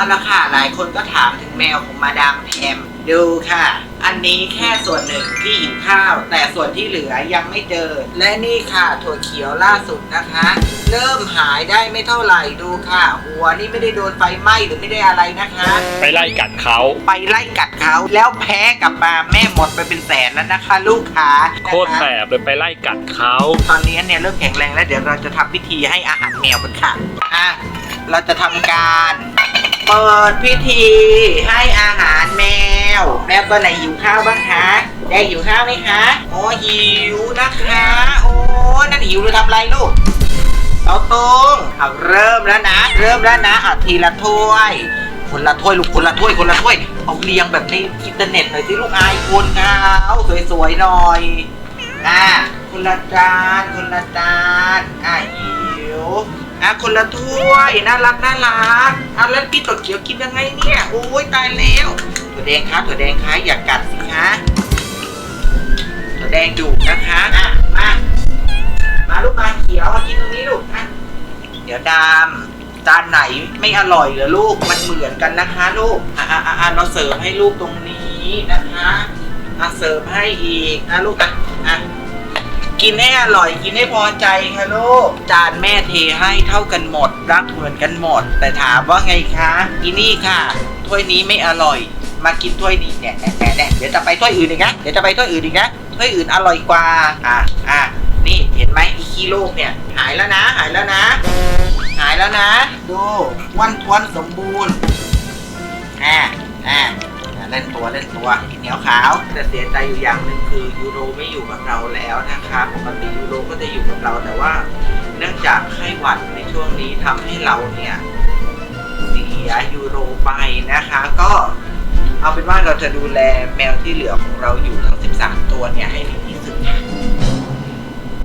เอาละค่ะหลายคนก็ถามถึงแมวของมาดามแพมดูค่ะ อันนี้แค่ส่วนหนึ่งที่หิวข้าว แต่ส่วนที่เหลือยังไม่เจอ และนี่ค่ะถั่วเขียวล่าสุดนะคะ เริ่มหายได้ไม่เท่าไหร่ดูค่ะ หัวนี่ไม่ได้โดนไฟไหม้หรือไม่ได้อะไรนะคะ ไปไล่กัดเขาไปไล่กัดเขาแล้วแพ้กลับมาแม่หมดไปเป็นแสนแล้วนะคะ ลูกค้าโคตรแสบเลยไปไล่กัดเขาตอนนี้เนี่ยเริ่มแข็งแรงแล้วเดี๋ยวเราจะทำพิธีให้อาหารแมวกันค่ะอะเราจะทำการ เปิดพิธีให้อาหารแมว แมวตัวไหนหิวข้าวบ้างคะแดงหิวข้าวไหมคะโอ้หิวนะคะ โอ้นั่นหิวหรือทำไรลูกเอาตรงเอาเริ่มแล้วนะ เริ่มแล้วนะเอาทีละถ้วยคนละถ้วยลูกคนละถ้วยคนละถ้วยเอาเรียงแบบในอินเทอร์เน็ตหน่อยสิลูกอายคนเขาสวยๆหน่อยอะคนละจานคนละจานอะหิว อะคนละถ้วยน่ารักน่ารักเอะแล้วกินถั่วเขียวกินยังไงเนี่ย โอ้ยตายแล้วถั่วแดงคะถั่วแดงคะอย่ากัดสิคะถั่วแดงดุนะคะอะมา มาลูกมาเขียวมากินตรงนี้ลูกอะเดี๋ยวดามจานไหนไม่อร่อยเหรอลูกมันเหมือนกันนะคะลูกอะอะอะอะเราเสิร์ฟให้ลูกตรงนี้นะคะอะเสิร์ฟให้อีกนะลูกอะอะ กินให้อร่อยกินให้พอใจค่ะลูกจานแม่เทให้เท่ากันหมด รักเหมือนกันหมด แต่ถามว่าไงคะอีนี่ค่ะ ถ้วยนี้ไม่อร่อย มากินถ้วยนี้เนี่ยแน่แน่แน่เดี๋ยวจะไปถ้วยอื่นอีกนะเดี๋ยวจะไปถ้วยอื่นอีกนะถ้วยอื่นอร่อยกว่าอะอะนี่เห็นไหมอีขี้โลกเนี่ยหายแล้วนะ หายแล้วนะ หายแล้วนะ ดูวันทวนสมบูรณ์ เล่นตัวเล่นตัวเหนียวขาวแต่เสียใจอยู่อย่างหนึ่งคือยูโรไม่อยู่กับเราแล้วนะคะปกติยูโรก็จะอยู่กับเราแต่ว่าเนื่องจากไข้หวัดในช่วงนี้ทำให้เราเนี่ยเสียยูโรไปนะคะ ก็เอาเป็นว่าเราจะดูแลแมวที่เหลือของเราอยู่ทั้ง 13 ตัวเนี่ยให้ดี